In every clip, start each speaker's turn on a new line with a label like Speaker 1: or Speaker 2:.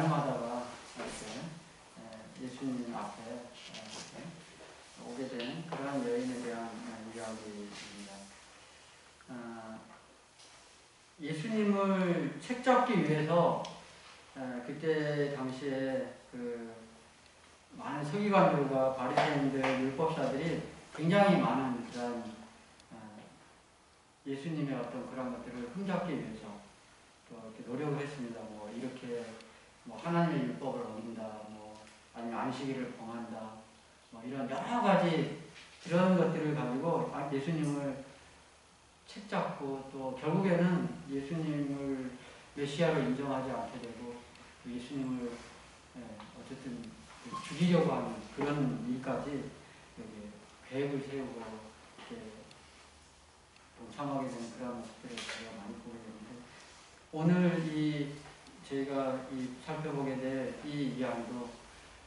Speaker 1: 가늠하다가 이렇게 예, 예수님 앞에 예, 오게 된 그런 여인에 대한 이야기입니다. 아, 예수님을 책잡기 위해서 예, 그때 당시에 그 많은 서기관들과 바리새인들 율법사들이 굉장히 많은 그런 어, 예수님의 어떤 그런 것들을 흠잡기 위해서 또 이렇게 노력을 했습니다. 뭐 이렇게 뭐 하나님의 율법을 어긴다, 뭐 아니면 안식일을 범한다, 뭐 이런 여러 가지 그런 것들을 가지고 아, 예수님을 책 잡고 또 결국에는 예수님을 메시아로 인정하지 않게 되고 예수님을 예, 어쨌든 죽이려고 하는 그런 일까지 여기 계획을 세우고 이렇게 동참하게 되는 그런 모습들을 저희가 많이 보게 되는데 오늘 이 저희가 이 살펴보게 될 이 이야기도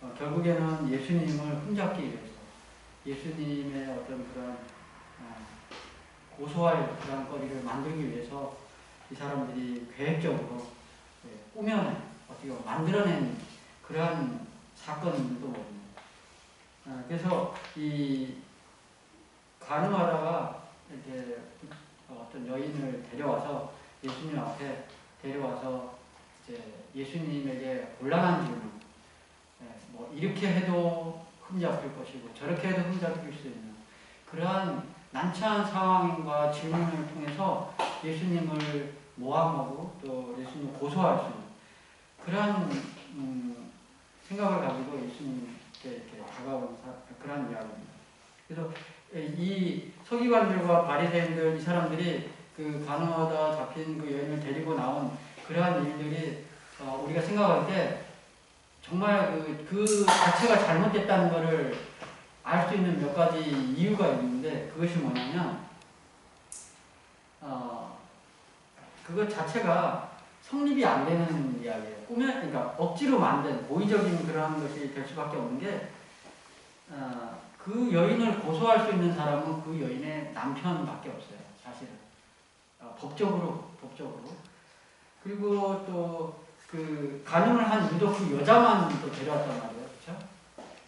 Speaker 1: 어, 결국에는 예수님을 흠잡기 위해서 예수님의 어떤 그런 어, 고소할 그런 거리를 만들기 위해서 이 사람들이 계획적으로 예, 꾸며낸 어떻게 보면 만들어낸 그러한 사건도 봅니다. 아, 그래서 이 가늠하다가 이렇게 어떤 여인을 데려와서 예수님 앞에 데려와서 이제 예수님에게 곤란한 질문, 예, 뭐 이렇게 해도 흠잡힐 것이고 저렇게 해도 흠잡힐 수 있는 그러한 난처한 상황과 질문을 통해서 예수님을 모함하고 또 예수님을 고소할 수 있는 그러한 음, 생각을 가지고 예수님께 이렇게 다가오는 그런 이야기입니다. 그래서 이 서기관들과 바리새인들 이 사람들이 그 간호하다 잡힌 그 여인을 데리고 나온 그러한 일들이 어, 우리가 생각할 때 정말 그, 그 자체가 잘못됐다는 것을 알 수 있는 몇 가지 이유가 있는데 그것이 뭐냐면 어, 그것 자체가 성립이 안 되는 이야기예요. 꾸며, 그러니까 억지로 만든 고의적인 그런 것이 될 수밖에 없는 게, 어, 그 여인을 고소할 수 있는 사람은 그 여인의 남편밖에 없어요. 사실은. 어, 법적으로, 법적으로. 그리고 또, 그, 가늠을 한 유독 그 여자만 또 데려왔단 말이에요. 그쵸?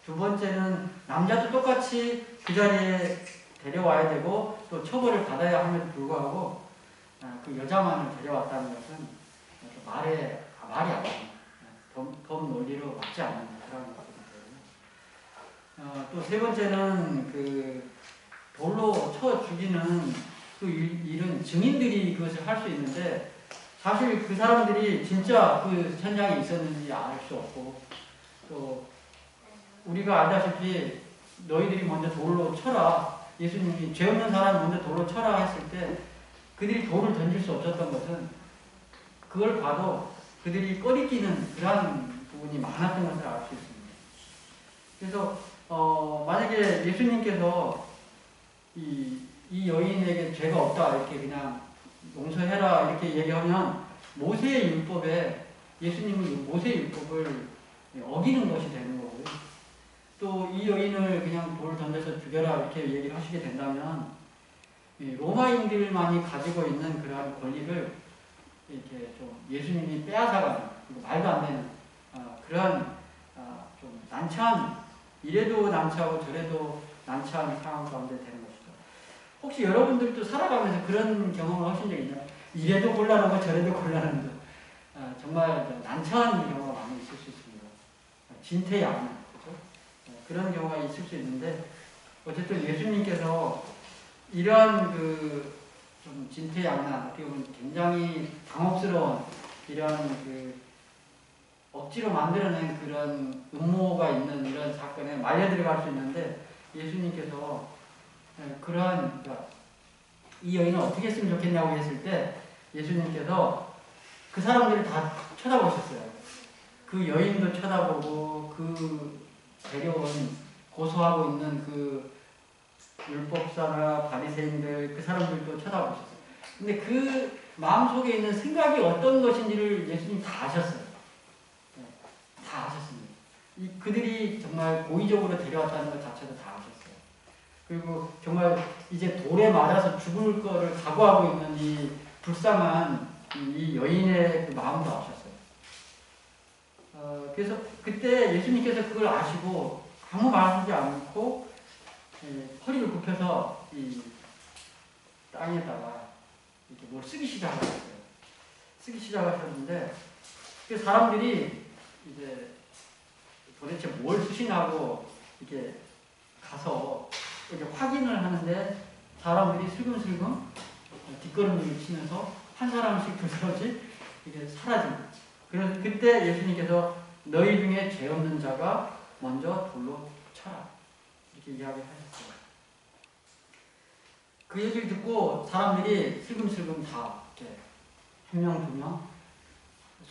Speaker 1: 두 번째는 남자도 똑같이 그 자리에 데려와야 되고, 또 처벌을 받아야 함에도 불구하고, 어, 그 여자만을 데려왔다는 것은 말에 아, 말이 안 됩니다. 범, 범 논리로 맞지 않는 그런 것들이거든요. 어, 또세 번째는 그 돌로 쳐 죽이는 그 일, 은 증인들이 그것을 할 수 있는데 사실 그 사람들이 진짜 그 현장에 있었는지 알 수 없고 또 우리가 알다시피 너희들이 먼저 돌로 쳐라 예수님이 죄 없는 사람 먼저 돌로 쳐라 했을 때 그들이 돌을 던질 수 없었던 것은 그걸 봐도 그들이 꺼리끼는 그러한 부분이 많았던 것을 알 수 있습니다. 그래서 어, 만약에 예수님께서 이, 이 여인에게 죄가 없다 이렇게 그냥 용서해라 이렇게 얘기하면 모세의 율법에 예수님은 모세의 율법을 어기는 것이 되는 거고요. 또 이 여인을 그냥 돌 던져서 죽여라 이렇게 얘기를 하시게 된다면 로마인들만이 가지고 있는 그러한 권리를 이렇게 좀 예수님이 빼앗아가는 말도 안 되는 어, 그런 어, 좀 난처한 이래도 난처하고 저래도 난처한 상황 가운데 되는. 혹시 여러분들도 살아가면서 그런 경험을 하신 적 있나요? 이래도 곤란하고 저래도 곤란한데 어, 정말 난처한 경우가 많이 있을 수 있습니다. 진퇴양난 그렇죠? 어, 그런 경우가 있을 수 있는데 어쨌든 예수님께서 이러한 그 좀 진퇴양난, 어떻게 보면 굉장히 당혹스러운 이런 그 억지로 만들어낸 그런 음모가 있는 이런 사건에 말려 들어갈 수 있는데 예수님께서 예, 그러한 그러니까 이 여인은 어떻게 했으면 좋겠냐고 했을 때 예수님께서 그 사람들을 다 쳐다보셨어요. 그 여인도 쳐다보고 그 데려온 고소하고 있는 그 율법사나 바리새인들 그 사람들도 쳐다보셨어요. 근데 그 마음속에 있는 생각이 어떤 것인지를 예수님 다 아셨어요. 네, 다 아셨습니다. 이 그들이 정말 고의적으로 데려왔다는 것 자체도 다. 그리고 정말 이제 돌에 맞아서 죽을 거를 각오하고 있는 이 불쌍한 이 여인의 그 마음도 아셨어요. 어, 그래서 그때 예수님께서 그걸 아시고 아무 말하지 않고 예, 허리를 굽혀서 이 땅에다가 이렇게 뭘 쓰기 시작하셨어요. 쓰기 시작하셨는데 그 사람들이 이제 도대체 뭘 쓰시냐고 이렇게 가서 이렇게 확인을 하는데 사람들이 슬금슬금 뒷걸음질을 치면서 한 사람씩 두 사람씩 이게 사라진 그래서 그때 예수님께서 너희 중에 죄 없는 자가 먼저 돌로 쳐라 이렇게 이야기하셨어요. 그 얘기를 듣고 사람들이 슬금슬금 다 이렇게 한 명 두 명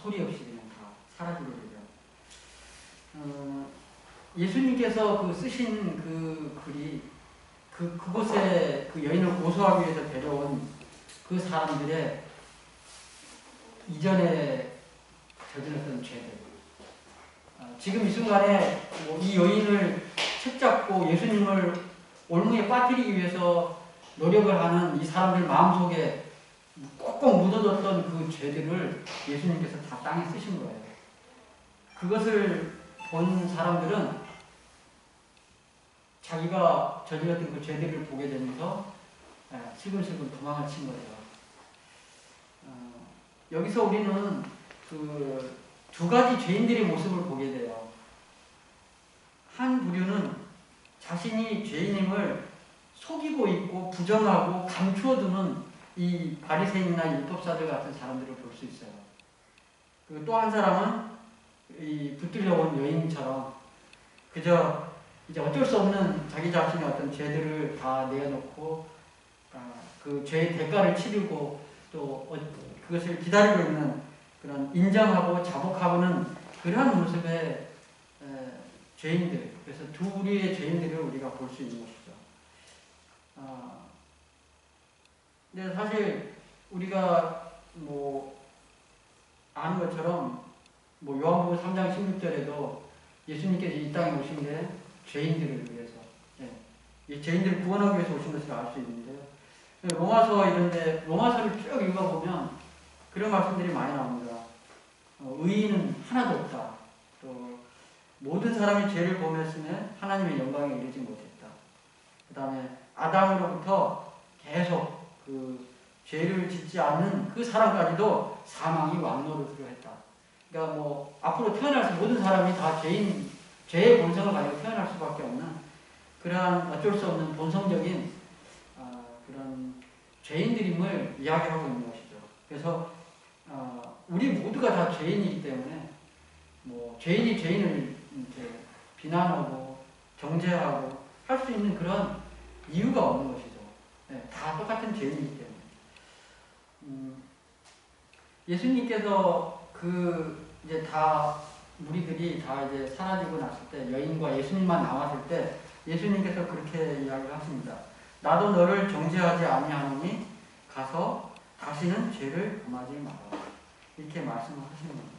Speaker 1: 소리 없이 그냥 다 사라지게 되죠. 어, 예수님께서 그 쓰신 그 글이 그 그곳에 그 여인을 고소하기 위해서 데려온 그 사람들의 이전에 저질렀던 죄들. 아, 지금 이 순간에 뭐이 여인을 책잡고 예수님을 올무에 빠뜨리기 위해서 노력을 하는 이 사람들 마음속에 꼭꼭 묻어뒀던 그 죄들을 예수님께서 다 땅에 쓰신 거예요. 그것을 본 사람들은 자기가 저질렀던 그 죄들을 보게 되면서 예, 슬금슬금 도망을 친 거죠. 어, 여기서 우리는 그 두 가지 죄인들의 모습을 보게 돼요. 한 부류는 자신이 죄인임을 속이고 있고 부정하고 감추어두는 이 바리새인이나 율법사들 같은 사람들을 볼 수 있어요. 그리고 또 한 사람은 이 붙들려온 여인처럼 그저 이제 어쩔 수 없는 자기 자신의 어떤 죄들을 다 내어놓고 아, 그 죄의 대가를 치르고 또 어- 그것을 기다리고 있는 그런 인정하고 자복하고는 그러한 모습의 에, 죄인들 그래서 두 부류의 죄인들을 우리가 볼 수 있는 것이죠. 아, 근데 사실 우리가 뭐 아는 것처럼 뭐 요한복음 3장 16절에도 예수님께서 이 땅에 오신 게 죄인들을 위해서 예, 이 죄인들을 구원하기 위해서 오신 것을 알 수 있는데요. 로마서 이런데 로마서를 쭉 읽어보면 그런 말씀들이 많이 나옵니다. 어, 의인은 하나도 없다. 또 모든 사람이 죄를 범했음에 하나님의 영광에 이르지 못했다. 그 다음에 아담으로부터 계속 그 죄를 짓지 않는 그 사람까지도 사망이 왕노릇을 했다. 그러니까 뭐 앞으로 태어날 수 모든 사람이 다 죄인 죄의 본성을 가지고 태어날 수밖에 없는 그러한 어쩔 수 없는 본성적인 아, 그런 죄인들임을 이야기하고 있는 것이죠. 그래서 어, 우리 모두가 다 죄인이기 때문에 뭐 죄인이 죄인을 이제 비난하고 정죄하고 할 수 있는 그런 이유가 없는 것이죠. 네, 다 똑같은 죄인이기 때문에. 음, 예수님께서 그 이제 다 무리들이 다 이제 사라지고 났을 때 여인과 예수님만 남았을 때 예수님께서 그렇게 이야기를 하십니다. 나도 너를 정죄하지 아니하노니 가서 다시는 죄를 범하지 마라. 이렇게 말씀을 하시는 겁니다.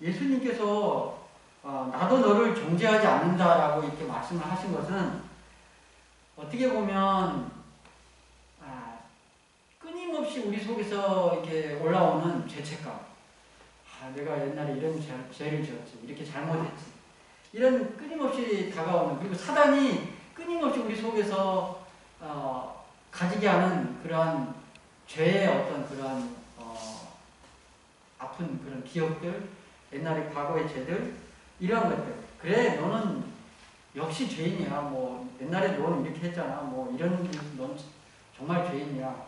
Speaker 1: 예수님께서 어, 나도 너를 정죄하지 않는다라고 이렇게 말씀을 하신 것은 어떻게 보면 아, 끊임없이 우리 속에서 이렇게 올라오는 죄책감. 아, 내가 옛날에 이런 죄, 죄를 지었지. 이렇게 잘못했지. 이런 끊임없이 다가오는 그리고 사단이 끊임없이 우리 속에서 어, 가지게 하는 그러한 죄의 어떤 그런 어, 아픈 그런 기억들, 옛날의 과거의 죄들 이러한 것들. 그래 너는 역시 죄인이야. 뭐 옛날에 너는 이렇게 했잖아. 뭐 이런 넌 정말 죄인이야.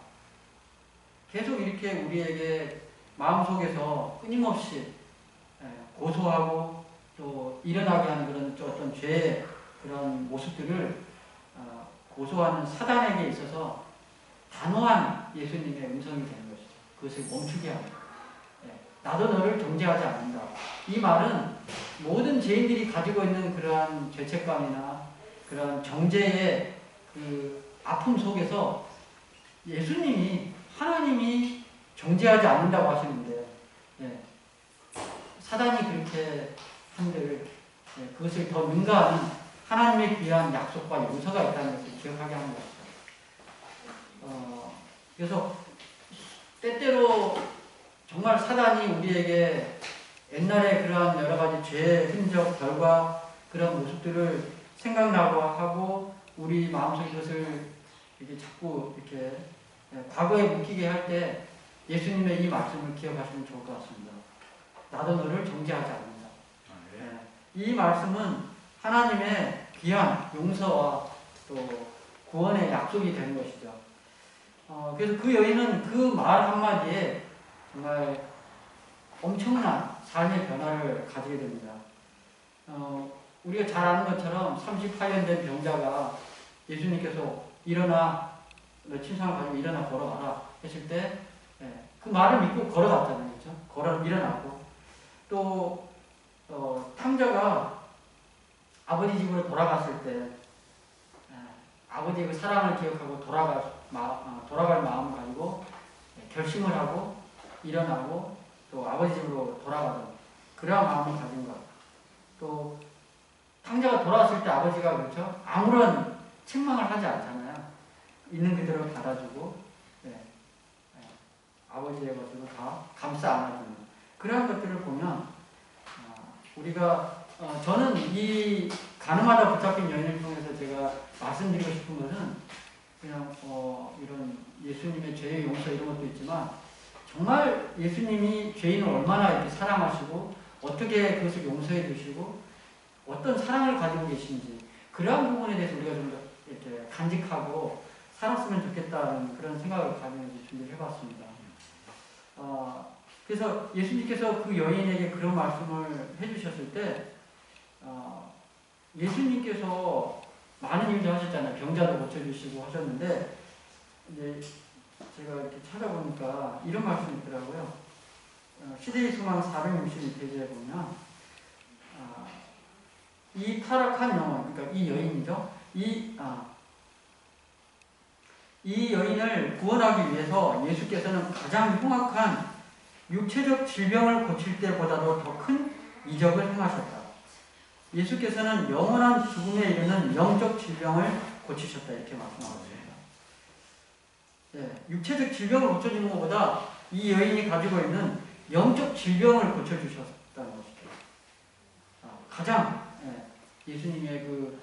Speaker 1: 계속 이렇게 우리에게 마음속에서 끊임없이 예, 고소하고 또 일어나게 하는 그런 또 어떤 죄의 그런 모습들을 어, 고소하는 사단에게 있어서 단호한 예수님의 음성이 되는 것이죠. 그것을 멈추게 합니다. 예, 나도 너를 정죄하지 않는다. 이 말은 모든 죄인들이 가지고 있는 그러한 죄책감이나 그런 정죄의 그 아픔 속에서 예수님이 하나님이 정죄하지 않는다고 하시는데 예, 사단이 그렇게 한들 예, 그것을 더 능가하는 하나님의 귀한 약속과 용서가 있다는 것을 기억하게 하는 것이죠. 어, 그래서 때때로 정말 사단이 우리에게 옛날에 그러한 여러 가지 죄의 흔적, 결과 그런 모습들을 생각나고 하고 우리 마음속에 그것을 이렇게 자꾸 이렇게 과거에 묵히게 할 때 예수님의 이 말씀을 기억하시면 좋을 것 같습니다. 나도 너를 정죄하지 않는다. 네. 이 말씀은 하나님의 귀한 용서와 또 구원의 약속이 되는 것이죠. 어, 그래서 그 여인은 그 말 한마디에 정말 엄청난 삶의 변화를 가지게 됩니다. 어, 우리가 잘 아는 것처럼 38년 된 병자가 예수님께서 일어나 너 침상을 가지고 일어나 걸어가라 했을 때 그 말을 믿고 걸어갔잖아요. 그렇죠? 걸어 일어나고 또 어, 탕자가 아버지 집으로 돌아갔을 때 예, 아버지의 그 사랑을 기억하고 돌아갈, 마, 어, 돌아갈 마음을 가지고 예, 결심을 하고 일어나고 또 아버지 집으로 돌아가는 그러한 마음을 가진 것. 또 탕자가 돌아왔을 때 아버지가 그렇죠 아무런 책망을 하지 않잖아요. 있는 그대로 받아주고 아버지의 것으로 다 감싸 안아주는 그러한 것들을 보면 어, 우리가 어, 저는 이 가늠하다 붙잡힌 여인을 통해서 제가 말씀드리고 싶은 것은 그냥 어, 이런 예수님의 죄의 용서 이런 것도 있지만 정말 예수님이 죄인을 얼마나 이렇게 사랑하시고 어떻게 그것을 용서해 주시고 어떤 사랑을 가지고 계신지 그러한 부분에 대해서 우리가 좀 이렇게 간직하고 살았으면 좋겠다는 그런 생각을 가지면서 준비를 해봤습니다. 어, 그래서 예수님께서 그 여인에게 그런 말씀을 해주셨을 때 어, 예수님께서 많은 일도 하셨잖아요. 병자도 고쳐주시고 하셨는데 이제 제가 이렇게 찾아보니까 이런 말씀이 있더라고요. 어, 시대의 소망 462페이지에 보면 어, 이 타락한 영혼, 그러니까 이 여인이죠. 이, 아, 이 여인을 구원하기 위해서 예수께서는 가장 흉악한 육체적 질병을 고칠 때보다도 더 큰 이적을 행하셨다. 예수께서는 영원한 죽음에 이르는 영적 질병을 고치셨다. 이렇게 말씀하고 있습니다. 네, 육체적 질병을 고쳐주는 것보다 이 여인이 가지고 있는 영적 질병을 고쳐주셨다는 것이죠. 아, 가장 네, 예수님의 그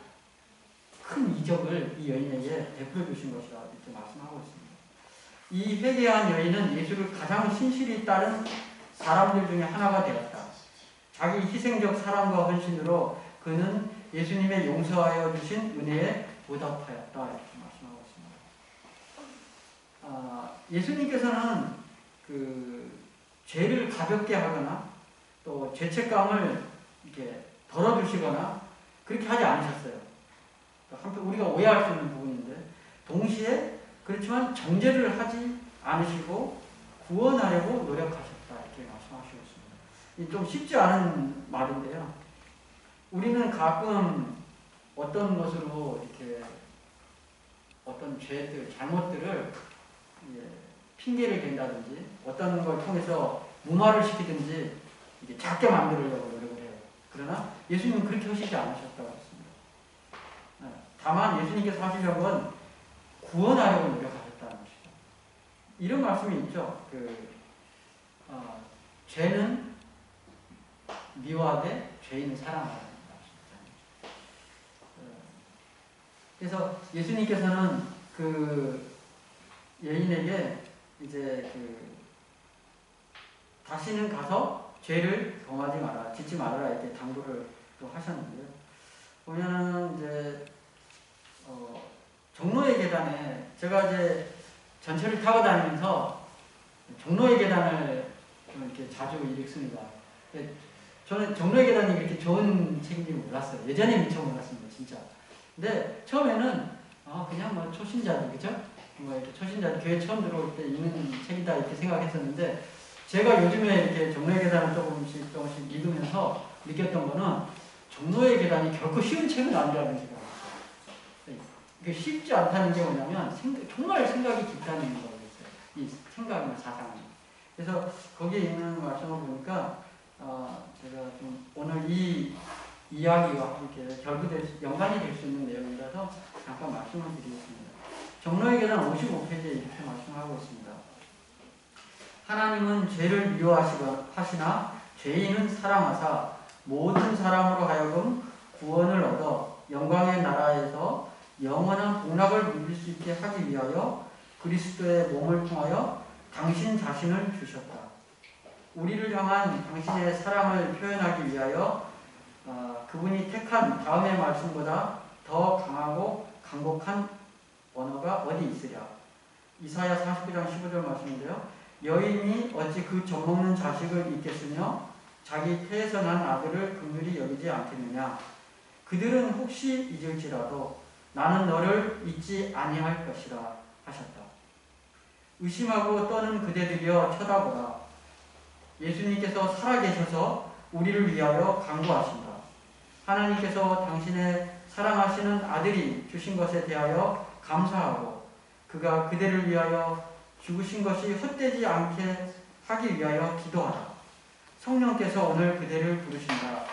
Speaker 1: 큰 이적을 이 여인에게 베풀어 주신 것이다. 이렇게 말씀하고 있습니다. 이 회개한 여인은 예수를 가장 신실히 따른 사람들 중에 하나가 되었다. 자기 희생적 사랑과 헌신으로 그는 예수님의 용서하여 주신 은혜에 보답하였다. 이렇게 말씀하고 있습니다. 아, 예수님께서는 그 죄를 가볍게 하거나 또 죄책감을 이렇게 덜어주시거나 그렇게 하지 않으셨어요. 한편 우리가 오해할 수 있는 부분인데 동시에 그렇지만 정죄를 하지 않으시고 구원하려고 노력하셨다 이렇게 말씀하시고 있습니다. 좀 쉽지 않은 말인데요. 우리는 가끔 어떤 것으로 이렇게 어떤 죄들, 잘못들을 핑계를 댄다든지 어떤 걸 통해서 무마를 시키든지 작게 만들려고 노력을 해요. 그러나 예수님은 그렇게 하시지 않으셨다고 다. 네. 다만 예수님께서 하시려는 건 구원하려고 노력하셨다는 것이죠. 이런 말씀이 있죠. 그 어, 죄는 미워하되 죄인은. 어, 그래서 예수님께서는 그 여인에게 이제 그 다시는 가서 죄를 범하지 마라, 짓지 말아라 이렇게 당부를 또 하셨는데요. 보면은 이제 어, 종로의 계단에 제가 이제 전철을 타고 다니면서 종로의 계단을 좀 이렇게 자주 읽습니다. 저는 종로의 계단이 그렇게 좋은 책인지 몰랐어요. 예전에 미처 몰랐습니다, 진짜. 근데 처음에는 아, 그냥 뭐 초신자들, 그죠? 뭐 이렇게 초신자들 교회 처음 들어올 때 읽는 책이다 이렇게 생각했었는데 제가 요즘에 이렇게 종로의 계단을 조금씩 조금씩 읽으면서 느꼈던 거는 종로의 계단이 결코 쉬운 책은 아니라는 생각. 그 쉽지 않다는 게 뭐냐면 생각, 정말 생각이 깊다는 거겠어요. 이 생각이나 사상이. 그래서 거기에 있는 말씀을 보니까 어, 제가 좀 오늘 이 이야기와 함께 결부될 수, 연관이 될 수 있는 내용이라서 잠깐 말씀을 드리겠습니다. 정로의 계단 55페이지에 이렇게 말씀하고 있습니다. 하나님은 죄를 미워하시나 죄인은 사랑하사 모든 사람으로 하여금 구원을 얻어 영광의 나라에서 영원한 복락을 누릴 수 있게 하기 위하여 그리스도의 몸을 통하여 당신 자신을 주셨다. 우리를 향한 당신의 사랑을 표현하기 위하여 어, 그분이 택한 다음의 말씀보다 더 강하고 강곡한 언어가 어디 있으랴. 이사야 49장 15절 말씀인데요. 여인이 어찌 그 젖먹는 자식을 잊겠으며 자기 태에서 난 아들을 긍휼히 여기지 않겠느냐. 그들은 혹시 잊을지라도 나는 너를 잊지 아니할 것이라 하셨다. 의심하고 떠는 그대들이여 쳐다보라. 예수님께서 살아계셔서 우리를 위하여 강구하신다. 하나님께서 당신의 사랑하시는 아들이 주신 것에 대하여 감사하고 그가 그대를 위하여 죽으신 것이 헛되지 않게 하기 위하여 기도하라. 성령께서 오늘 그대를 부르신다.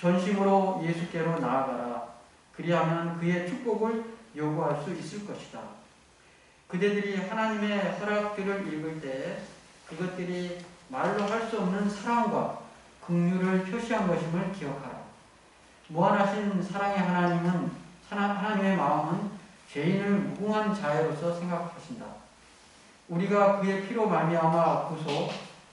Speaker 1: 전심으로 예수께로 나아가라. 그리하면 그의 축복을 요구할 수 있을 것이다. 그대들이 하나님의 허락들을 읽을 때 그것들이 말로 할 수 없는 사랑과 긍휼을 표시한 것임을 기억하라. 무한하신 사랑의 하나님은 하나님의 마음은 죄인을 무궁한 자애로서 생각하신다. 우리가 그의 피로 말미암아 구속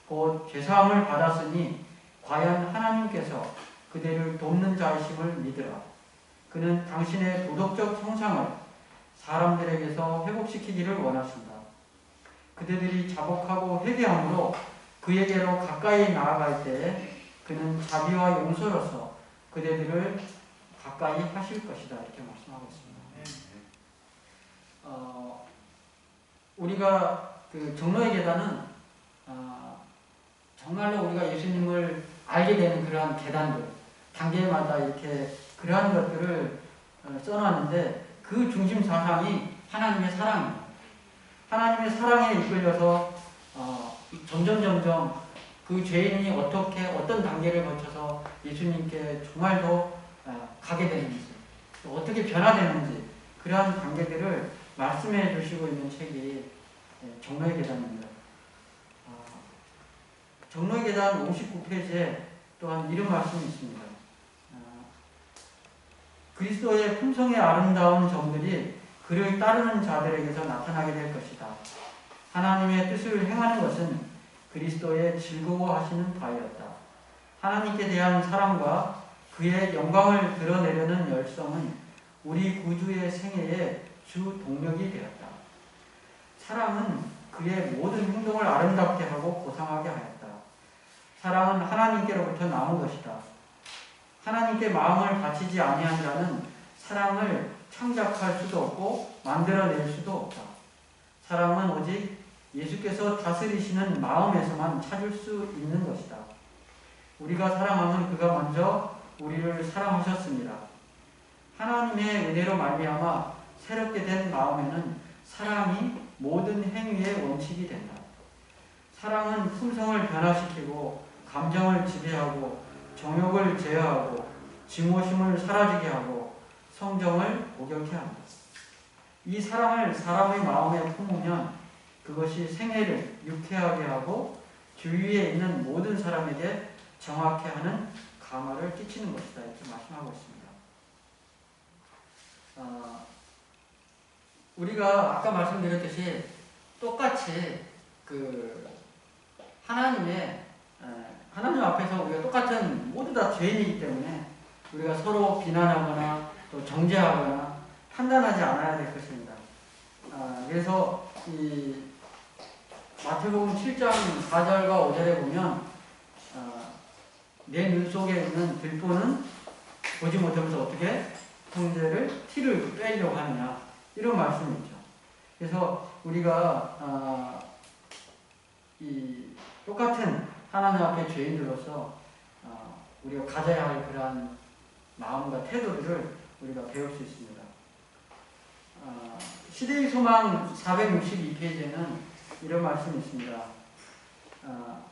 Speaker 1: 곧 죄사함을 받았으니 과연 하나님께서 그대를 돕는 자이심을 믿으라. 그는 당신의 도덕적 형상을 사람들에게서 회복시키기를 원하신다. 그대들이 자복하고 회개함으로 그에게로 가까이 나아갈 때 그는 자비와 용서로서 그대들을 가까이 하실 것이다. 이렇게 말씀하고 있습니다. 어, 우리가 그 정로의 계단은 어, 정말로 우리가 예수님을 알게 되는 그러한 계단들 단계마다 이렇게 그러한 것들을 어, 써놨는데 그 중심 사상이 하나님의 사랑입니다. 하나님의 사랑에 이끌려서 어, 점점 점점 그 죄인이 어떻게 어떤 단계를 거쳐서 예수님께 정말 더 어, 가게 되는지 또 어떻게 변화되는지 그러한 단계들을 말씀해 주시고 있는 책이 예, 정로의 계단입니다. 어, 정로의 계단 59페이지에 또한 이런 말씀이 있습니다. 어, 그리스도의 품성의 아름다운 점들이 그를 따르는 자들에게서 나타나게 될 것이다. 하나님의 뜻을 행하는 것은 그리스도의 즐거워하시는 바였다. 하나님께 대한 사랑과 그의 영광을 드러내려는 열성은 우리 구주의 생애의 주 동력이 되었다. 사랑은 그의 모든 행동을 아름답게 하고 고상하게 하였다. 사랑은 하나님께로부터 나온 것이다. 하나님께 마음을 바치지 아니한 자는 사랑을 창작할 수도 없고 만들어낼 수도 없다. 사랑은 오직 예수께서 다스리시는 마음에서만 찾을 수 있는 것이다. 우리가 사랑하면 그가 먼저 우리를 사랑하셨습니다. 하나님의 은혜로 말미암아 새롭게 된 마음에는 사랑이 모든 행위의 원칙이 된다. 사랑은 품성을 변화시키고 감정을 지배하고 정욕을 제어하고 증오심을 사라지게 하고 성정을 목욕케 합니다. 이 사랑을 사람의 마음에 품으면 그것이 생애를 유쾌하게 하고 주위에 있는 모든 사람에게 정확해 하는 감화를 끼치는 것이다. 이렇게 말씀하고 있습니다. 어, 우리가 아까 말씀드렸듯이 똑같이 그 하나님의 하나님 앞에서 우리가 똑같은 모두 다 죄인이기 때문에 우리가 서로 비난하거나 또 정죄하거나 판단하지 않아야 될 것입니다. 아, 그래서 이 마태복음 7장 4절과 5절에 보면 아, 내눈 속에 있는 들보는 보지 못하면서 어떻게 형제를 티를 빼려고 하느냐 이런 말씀이 있죠. 그래서 우리가 아, 이 똑같은 하나님 앞에 죄인들로서 어, 우리가 가져야 할 그러한 마음과 태도들을 우리가 배울 수 있습니다. 어, 시대의 소망 462페이지에는 이런 말씀이 있습니다. 어,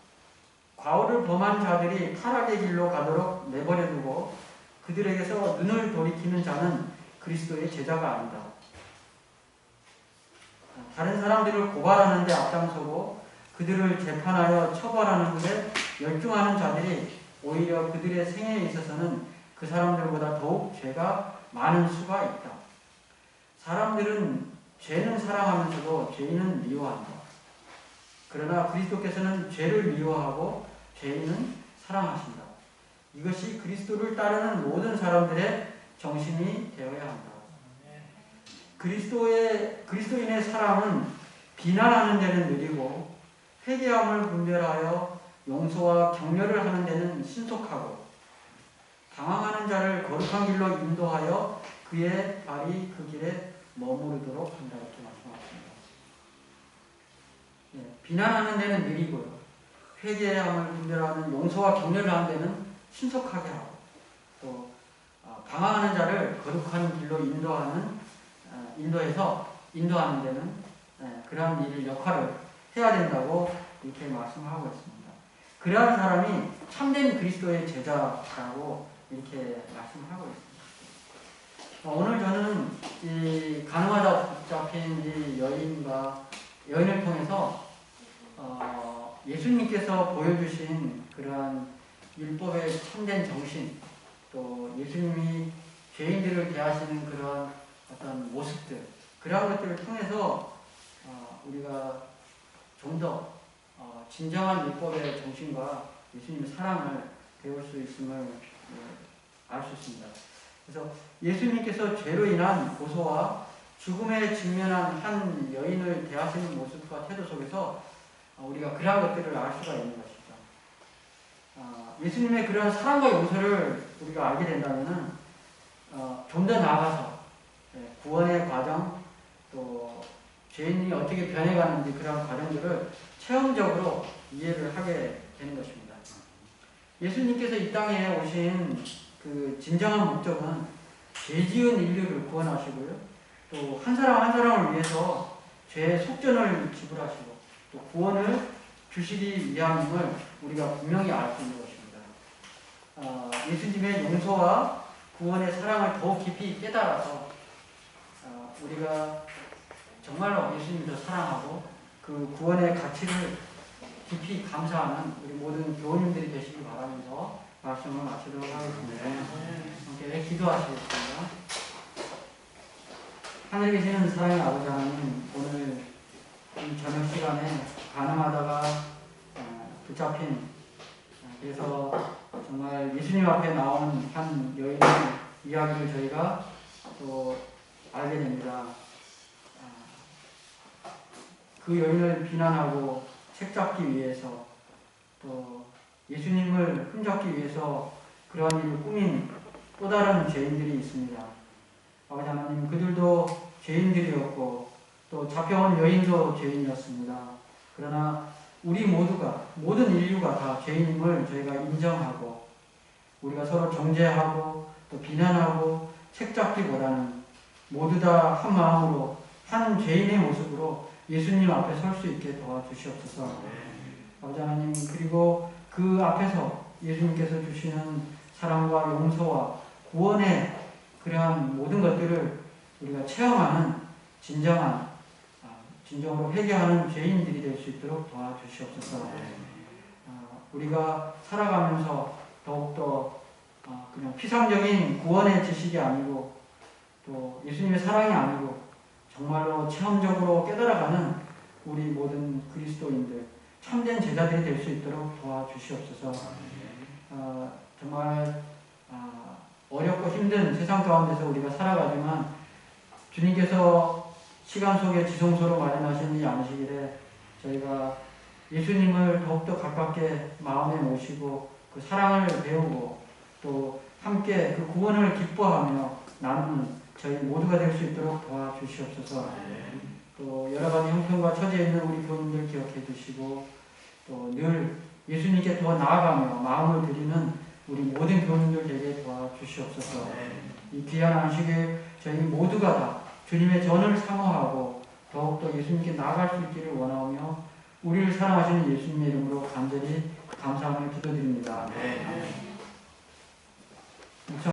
Speaker 1: 과오를 범한 자들이 타락의 길로 가도록 내버려 두고 그들에게서 눈을 돌이키는 자는 그리스도의 제자가 아니다. 다른 사람들을 고발하는데 앞장서고 그들을 재판하여 처벌하는 것에 열중하는 자들이 오히려 그들의 생애에 있어서는 그 사람들보다 더욱 죄가 많은 수가 있다. 사람들은 죄는 사랑하면서도 죄인은 미워한다. 그러나 그리스도께서는 죄를 미워하고 죄인은 사랑하신다. 이것이 그리스도를 따르는 모든 사람들의 정신이 되어야 한다. 그리스도의 그리스도인의 사랑은 비난하는 데는 느리고 회개함을 분별하여 용서와 격려를 하는 데는 신속하고 당황하는 자를 거룩한 길로 인도하여 그의 발이 그 길에 머무르도록 한다 이렇게 말씀하십니다. 예, 비난하는 데는 느리고요. 회개함을 분별하는 용서와 격려를 하는 데는 신속하게 하고 또 아, 방황하는 자를 거룩한 길로 인도하는 아, 인도해서 인도하는 데는 예, 그러한 일을 역할을 해야 된다고 이렇게 말씀하고 있습니다. 그러한 사람이 참된 그리스도의 제자라고 이렇게 말씀하고 있습니다. 어, 오늘 저는 이 가늠하다 잡힌 이 여인과 여인을 통해서 어, 예수님께서 보여주신 그러한 율법의 참된 정신, 또 예수님이 죄인들을 대하시는 그런 어떤 모습들, 그러한 것들을 통해서 어, 우리가 좀더 어, 진정한 율법의 정신과 예수님의 사랑을 배울 수 있음을 예, 알수 있습니다. 그래서 예수님께서 죄로 인한 고소와 죽음에 직면한 한 여인을 대하시는 모습과 태도 속에서 어, 우리가 그러한 것들을 알 수가 있는 것이죠. 어, 예수님의 그러한 사랑과 용서를 우리가 알게 된다면 어, 좀더 나아가서 예, 구원의 과정 또 죄인이 어떻게 변해가는지 그런 과정들을 체험적으로 이해를 하게 되는 것입니다. 예수님께서 이 땅에 오신 그 진정한 목적은 죄 지은 인류를 구원하시고요. 또 한 사람 한 사람을 위해서 죄의 속전을 지불하시고 또 구원을 주시기 위함임을 우리가 분명히 알 수 있는 것입니다. 어, 예수님의 용서와 구원의 사랑을 더욱 깊이 깨달아서 어, 우리가 정말로 예수님을 더 사랑하고 그 구원의 가치를 깊이 감사하는 우리 모든 교우님들이 되시기 바라면서 말씀을 마치도록 하겠습니다. 함께 기도하시겠습니다. 하늘에 계시는 사랑의 아버지 하나님, 오늘 이 저녁 시간에 가늠하다가 어, 붙잡힌 어, 그래서 정말 예수님 앞에 나오는 한 여인의 이야기를 저희가 또 알게 됩니다. 그 여인을 비난하고 책잡기 위해서 또 예수님을 흠잡기 위해서 그러한 일을 꾸민 또 다른 죄인들이 있습니다. 아버지 하나님 그들도 죄인들이었고 또 잡혀온 여인도 죄인이었습니다. 그러나 우리 모두가 모든 인류가 다 죄인임을 저희가 인정하고 우리가 서로 정죄하고 또 비난하고 책잡기보다는 모두 다 한 마음으로 한 죄인의 모습으로 예수님 앞에 설 수 있게 도와주시옵소서. 아버지 하나님 그리고 그 앞에서 예수님께서 주시는 사랑과 용서와 구원의 그러한 모든 것들을 우리가 체험하는 진정한 아, 진정으로 회개하는 죄인들이 될 수 있도록 도와주시옵소서. 아, 우리가 살아가면서 더욱더 아, 그냥 피상적인 구원의 지식이 아니고 또 예수님의 사랑이 아니고 정말로 체험적으로 깨달아가는 우리 모든 그리스도인들 참된 제자들이 될 수 있도록 도와주시옵소서. 어, 정말 어, 어렵고 힘든 세상 가운데서 우리가 살아가지만 주님께서 시간 속에 지성소로 마련하신 이 안식일에 저희가 예수님을 더욱더 가깝게 마음에 모시고 그 사랑을 배우고 또 함께 그 구원을 기뻐하며 나누는 저희 모두가 될 수 있도록 도와주시옵소서. 또 여러 가지 형편과 처지에 있는 우리 교인들 기억해 주시고 또 늘 예수님께 더 나아가며 마음을 드리는 우리 모든 교인들 되게 도와주시옵소서. 이 귀한 안식에 저희 모두가 다 주님의 전을 사모하고 더욱더 예수님께 나아갈 수 있기를 원하며 우리를 사랑하시는 예수님의 이름으로 간절히 감사함을 기도드립니다.
Speaker 2: 네.